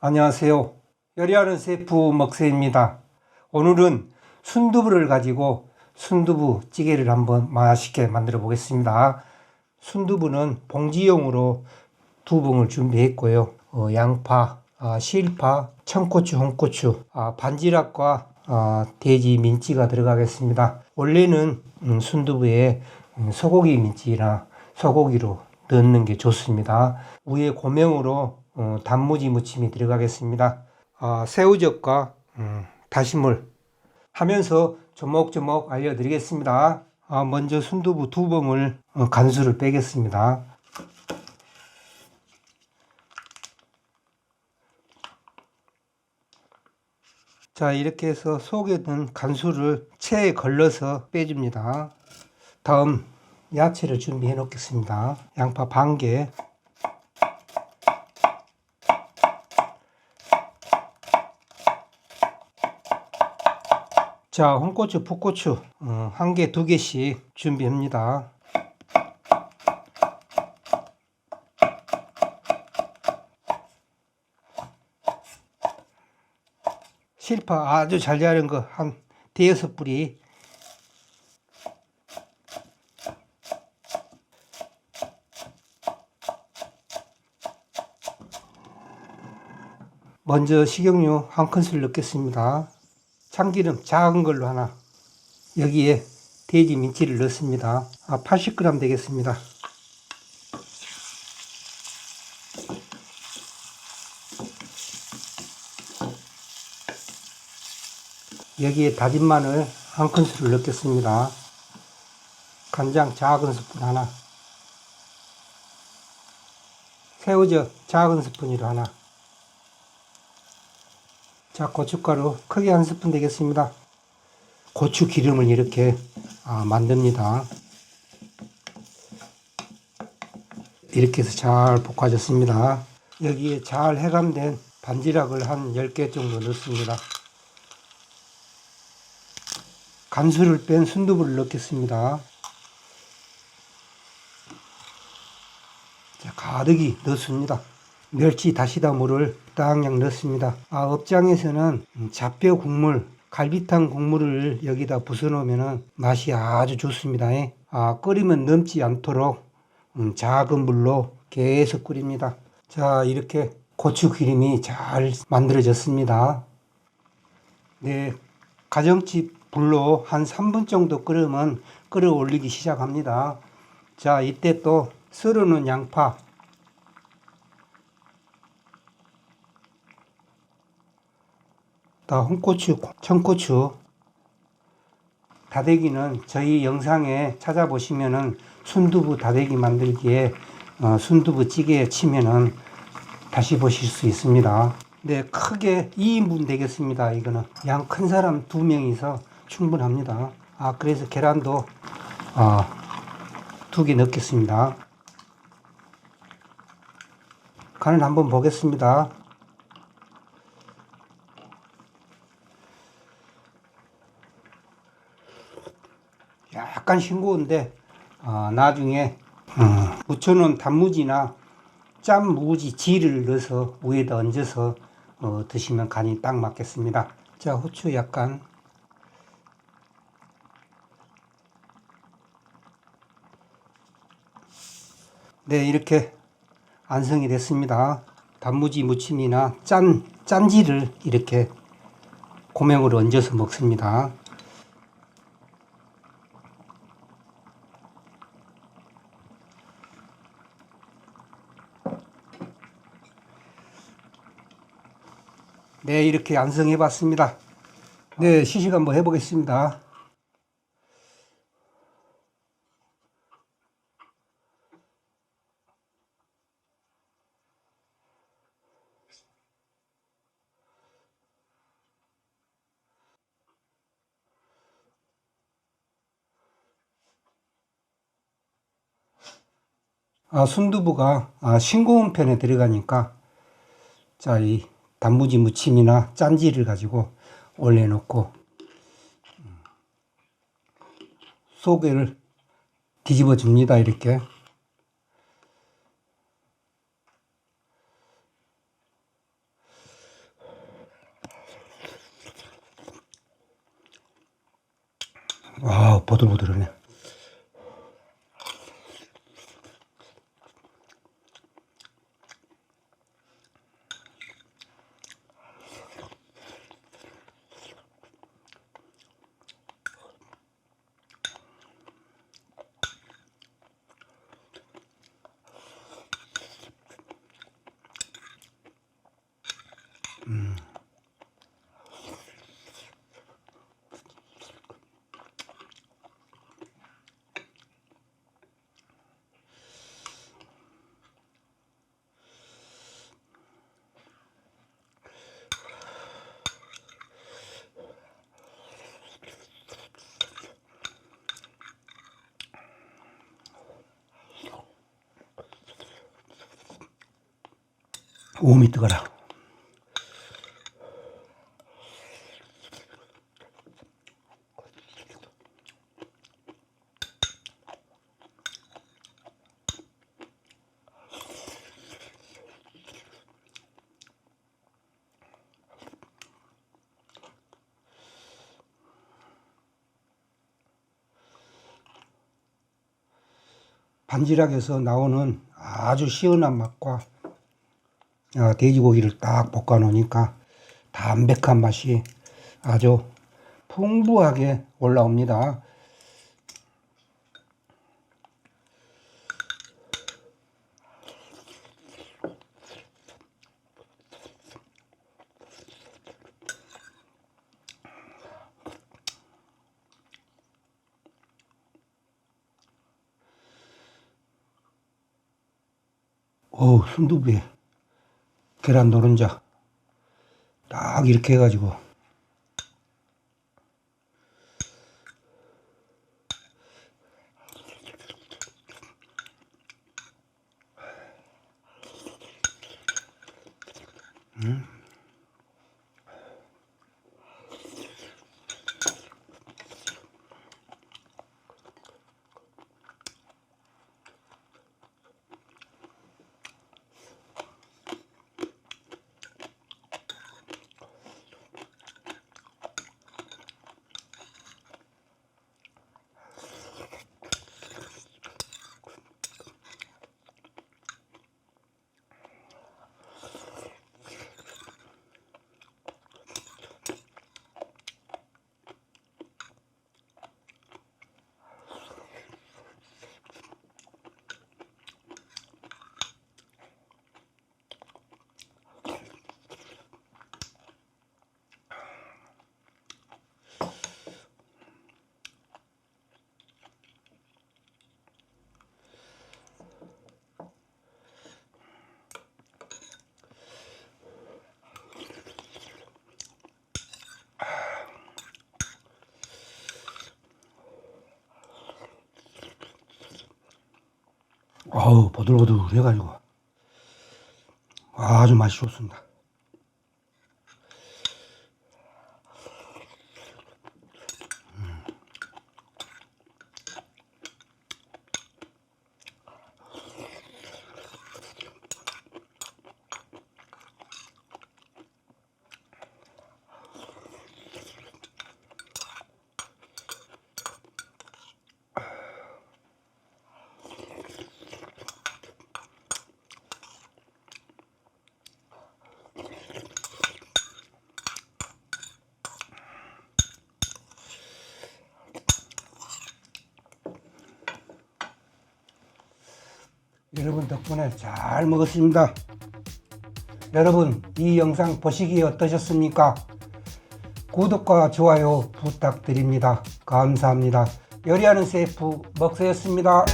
안녕하세요. 요리하는 셰프 먹세입니다. 오늘은 순두부를 가지고 순두부 찌개를 한번 맛있게 만들어 보겠습니다. 순두부는 봉지용으로 두 봉을 준비했고요. 어, 양파, 아, 실파, 청고추, 홍고추, 아, 반지락과 아, 돼지 민지가 들어가겠습니다. 원래는 음, 순두부에 음, 소고기 민지나 소고기로 넣는 게 좋습니다. 위에 고명으로 어, 단무지 무침이 들어가겠습니다. 아, 새우젓과 음, 다시물 하면서 조목조목 알려드리겠습니다. 아, 먼저 순두부 두 봉을 어, 간수를 빼겠습니다. 자 이렇게 해서 속에 든 간수를 체에 걸러서 빼줍니다. 다음 야채를 준비해 놓겠습니다. 양파 반 개, 자, 홍고추, 풋고추 어, 한 개, 두 개씩 준비합니다. 실파 아주 잘 자른 거 한 대여섯 뿌리 먼저 식용유 한 큰술 넣겠습니다. 참기름 작은 걸로 하나 여기에 돼지 민치를 넣습니다. 아, 80g 되겠습니다. 여기에 다진 마늘 한 큰술을 넣겠습니다. 간장 작은 스푼 하나 새우젓 작은 스푼으로 하나 자, 고춧가루 크게 한 스푼 되겠습니다. 고추 기름을 이렇게 아, 만듭니다. 이렇게 해서 잘 볶아졌습니다. 여기에 잘 해감된 반지락을 한 10개 정도 넣습니다. 간수를 뺀 순두부를 넣겠습니다. 자, 가득히 넣습니다. 멸치 다시다 물을 땅양 넣습니다. 아, 업장에서는 잡뼈 국물, 갈비탕 국물을 여기다 부숴 놓으면 맛이 아주 좋습니다. 예. 아, 끓이면 넘지 않도록 음, 작은 불로 계속 끓입니다. 자, 이렇게 고추 기름이 잘 만들어졌습니다. 네, 가정집 불로 한 3분 정도 끓으면 끓어 올리기 시작합니다. 자, 이때 또 썰어놓은 양파, 다 홍고추, 청고추, 다대기는 저희 영상에 찾아보시면은 순두부 다대기 만들기에 어, 순두부 찌개에 치면은 다시 보실 수 있습니다. 네, 크게 2인분 되겠습니다. 이거는 양 큰 사람 두 명이서 충분합니다. 아, 그래서 계란도 아, 두개 넣겠습니다. 간을 한번 보겠습니다. 약간 싱거운데 어, 나중에 어, 묻혀놓은 단무지나 짠 무지 지를 넣어서 위에다 얹어서 어, 드시면 간이 딱 맞겠습니다. 자 후추 약간 네 이렇게 완성이 됐습니다. 단무지 무침이나 짠 짠지를 이렇게 고명으로 얹어서 먹습니다. 네, 이렇게 완성해 봤습니다. 네, 시식 한 번 해보겠습니다. 아, 순두부가 아, 싱거운 편에 들어가니까 자, 이 단무지 무침이나 짠지를 가지고 올려놓고 음, 소개를 뒤집어 줍니다. 이렇게. 와, 보들보들하네. 오미 뜨거라. 반지락에서 나오는 아주 시원한 맛과 어, 돼지고기를 딱 볶아 놓으니까 담백한 맛이 아주 풍부하게 올라옵니다. 어우, 순두부에 계란 노른자. 딱 이렇게 해가지고 어우 보들보들 해가지고 아주 맛이 좋습니다. 여러분 덕분에 잘 먹었습니다. 여러분 이 영상 보시기 어떠셨습니까? 구독과 좋아요 부탁드립니다. 감사합니다. 요리하는 세프 먹서였습니다.